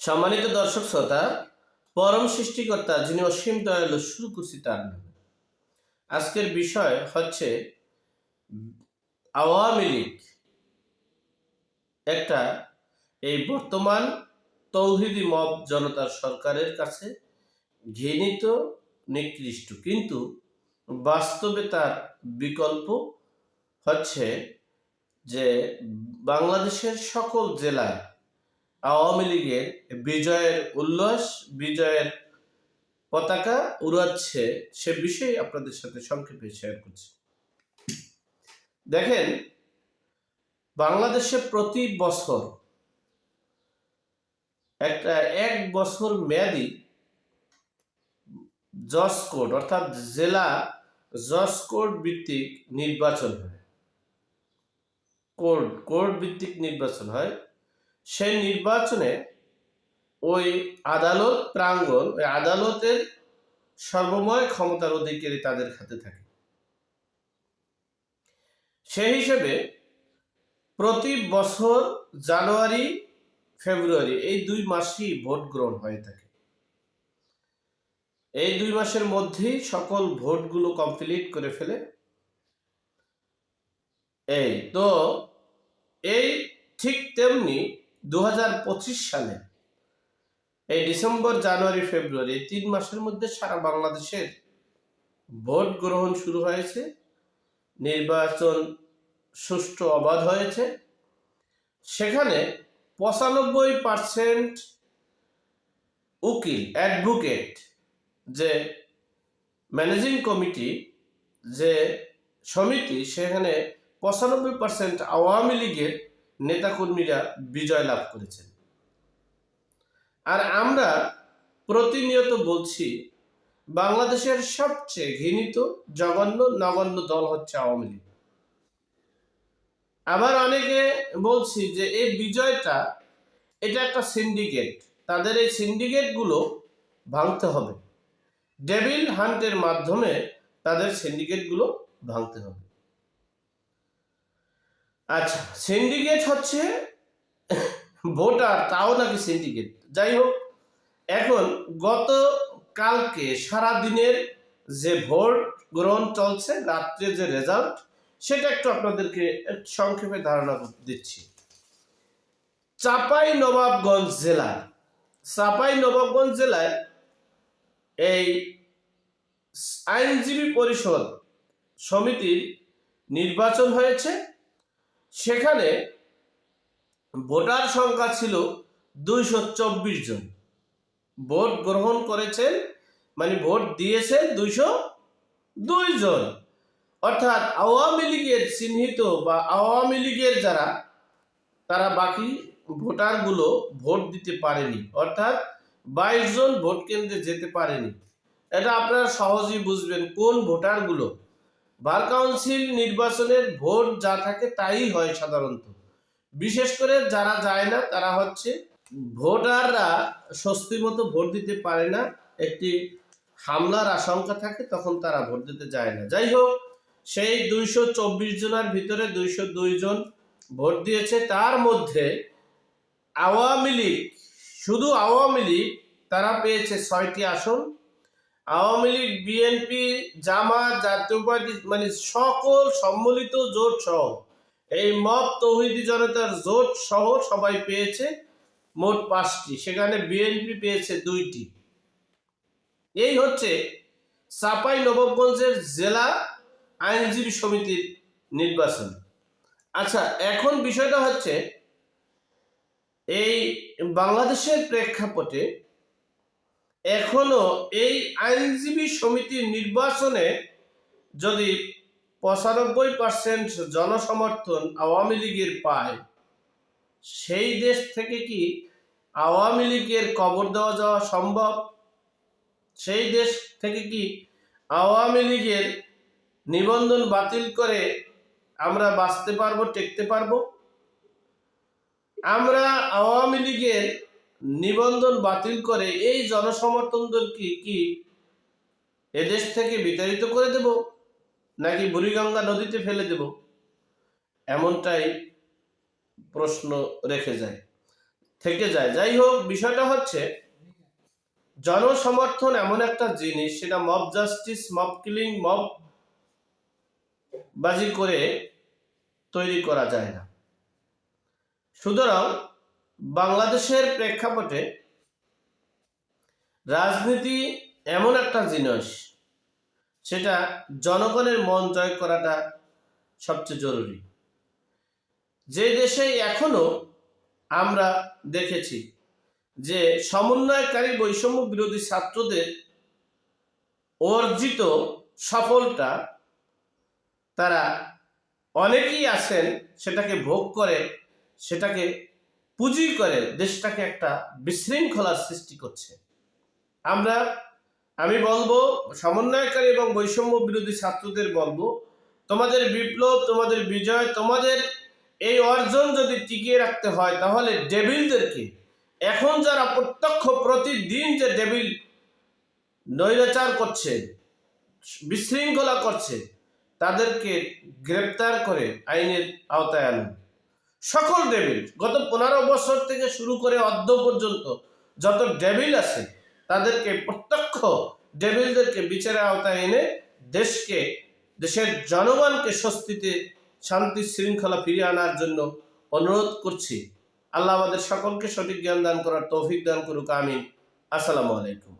সম্মানিত দর্শক শ্রোতা, পরম সৃষ্টিকর্তা যিনি অসীম দয়ালু শুরু করছি তার নামে আজকের বিষয় হচ্ছে আওয়ামী লীগ একটা এই বর্তমান তৌহিদি মব জনতার সরকারের কাছে ঘৃণিত, নিকৃষ্ট। কিন্তু বাস্তবে তার বিকল্প হচ্ছে যে বাংলাদেশের সকল জেলায় আওয়ামী লীগের বিজয়ের উল্লাস, বিজয়ের পতাকা উড়াচ্ছে সে বিষয়ে আপনাদের সাথে সংক্ষেপে শেয়ার করছি। দেখেন, বাংলাদেশে প্রতি বছর একটা এক বছর মেয়াদি জজ কোড, অর্থাৎ জেলা জজ কোড ভিত্তিক নির্বাচন হয়। কোর্ট কোর্ট ভিত্তিক নির্বাচন হয়। সেই নির্বাচনে ওই আদালত প্রাঙ্গণ, ওই আদালতের সর্বময় ক্ষমতার অধিকারী তাদের হাতে থাকে। সেই হিসেবে প্রতি বছর জানুয়ারি, ফেব্রুয়ারি এই দুই মাসই ভোট গ্রহণ হয়ে থাকে। এই দুই মাসের মধ্যেই সকল ভোটগুলো কমপ্লিট করে ফেলে। এই তো এই ঠিক তেমনি দু হাজার পঁচিশ সালে, এই ডিসেম্বর, জানুয়ারি, ফেব্রুয়ারি তিন মাসের মধ্যে সারা বাংলাদেশের ভোট গ্রহণ শুরু হয়েছে, নির্বাচন সুষ্ঠু অবাধ হয়েছে। সেখানে পঁচানব্বই পার্সেন্ট উকিল অ্যাডভোকেট যে ম্যানেজিং কমিটি যে সমিতি, সেখানে পঁচানব্বই পার্সেন্ট আওয়ামী লীগের নেতাকর্মীরা বিজয় লাভ করেছেন। আর আমরা প্রতিনিয়ত বলছি, বাংলাদেশের সবচেয়ে ঘৃণিত জঘন্য নগণ্য দল হচ্ছে আওয়ামী লীগ। আবার অনেকে বলছি যে এই বিজয়টা, এটা একটা সিন্ডিকেট তাদের এই সিন্ডিকেটগুলো ভাঙতে হবে। ডেভিল হান্টের মাধ্যমে তাদের সিন্ডিকেটগুলো ভাঙতে হবে। আচ্ছা সিন্ডিকেট হচ্ছে ভোটার তাও নাকি সিন্ডিকেট যাই হোক, এখন গত কালকে সারা দিনের যে ভোট গ্রহণ চলছে, রাত্রে যে রেজাল্ট সেটা একটু আপনাদেরকে সংক্ষেপে ধারণা দিচ্ছি। চাপাই নবাবগঞ্জ জেলায় চাপাই নবাবগঞ্জ জেলায় এই আইনজীবী পরিষদ সমিতির নির্বাচন হয়েছে। সেখানে ভোটার সংখ্যা ছিল দুইশো চব্বিশ জন। ভোট গ্রহণ করেছেন মানে ভোট দিয়েছেন দুইশো দুই জন। অর্থাৎ আওয়ামী লীগের চিহ্নিত বা আওয়ামী লীগের যারা, তারা বাকি ভোটারগুলো ভোট দিতে পারেনি। অর্থাৎ বাইশ জন ভোট কেন্দ্রে যেতে পারেনি। এটা আপনারা সহজেই বুঝবেন কোন ভোটারগুলো। বার কাউন্সিল নির্বাচনের ভোট যা থাকে তাই হয় সাধারণত। বিশেষ করে যারা যায় না, তারা হচ্ছে ভোটাররা স্বস্তি মতো ভোট দিতে পারে না, একটি হামলার আশঙ্কা থাকে, তখন তারা ভোট দিতে যায় না। যাই হোক, সেই দুইশো চব্বিশ জনের ভিতরে দুইশো দুই জন ভোট দিয়েছে। তার মধ্যে আওয়ামী লীগ, শুধু আওয়ামী লীগ, তারা পেয়েছে ছয়টি আসন। আওয়ামী লীগ, বিএনপি, জামাত, জাতীয় পার্টি মানে সকল সম্মিলিত জোট সহ, এই মব তৌহিদি জনতার জোট সহ সবাই পেয়েছে মোট পাঁচটি। সেখানে বিএনপি পেয়েছে দুইটি। এই হচ্ছে চাপাই নবাবগঞ্জের জেলা আইনজীবী সমিতির নির্বাচন। আচ্ছা এখন বিষয়টা হচ্ছে এই বাংলাদেশের প্রেক্ষাপটে এখনও এই আইনজীবী সমিতির নির্বাচনে যদি পঁচানব্বই পার্সেন্ট জনসমর্থন আওয়ামী লীগের পায়, সেই দেশ থেকে কি আওয়ামী লীগের কবর দেওয়া যাওয়া সম্ভব? সেই দেশ থেকে কি আওয়ামী লীগের নিবন্ধন বাতিল করে আমরা বাঁচতে পারব, টেকতে পারব? আমরা আওয়ামী লীগের নিবন্ধন বাতিল করে এই জনসমর্থনদেরকে কি এদেশ থেকে বিতাড়িত করে দেব? নাকি বুড়িগঙ্গা নদীতে ফেলে দেব? এমনটাই প্রশ্ন রেখে যায়, থেকে যায়। যাই হোক, বিষয়টা হচ্ছে, জনসমর্থন এমন একটা জিনিস, সেটা mob justice mob killing mob বাজি করে তৈরি করা যায় না। সুতরাং বাংলাদেশের প্রেক্ষাপটে রাজনীতি এমন একটা জিনিস, সেটা জনগণের মন জয় করাটা সবচেয়ে জরুরি। যে দেশে এখনও আমরা দেখেছি যে সমন্বয়কারী বৈষম্য বিরোধী ছাত্রদের অর্জিত সফলটা তারা অনেকেই আছেন সেটাকে ভোগ করে, সেটাকে পুঁজি করে দেশটাকে একটা বিশৃঙ্খলার সৃষ্টি করছে। আমরা, আমি বলব, সমন্বয়কারী এবং বৈষম্য বিরোধী ছাত্রদের বলব, তোমাদের বিপ্লব, তোমাদের বিজয়, তোমাদের এই অর্জন যদি টিকিয়ে রাখতে হয়, তাহলে ডেভিলদেরকে এখন যারা প্রত্যক্ষ প্রতিদিন যে ডেভিল নৈরাচার করছে, বিশৃঙ্খলা করছে, তাদেরকে গ্রেপ্তার করে আইনের আওতায় আনুন। সকল ডেভিল গত পনেরো বছর থেকে শুরু করে অর্ধ পর্যন্ত যত ডেভিল আছে, তাদেরকে প্রত্যক্ষ ডেভিলদেরকে বিচারের আওতায় এনে দেশকে, দেশের জনগণকে স্বস্তিতে, শান্তি শৃঙ্খলা ফিরিয়ে আনার জন্য অনুরোধ করছি। আল্লাহ আমাদের সকলকে সঠিক জ্ঞান দান করার তৌফিক দান করুক, আমিন। আসসালামু আলাইকুম।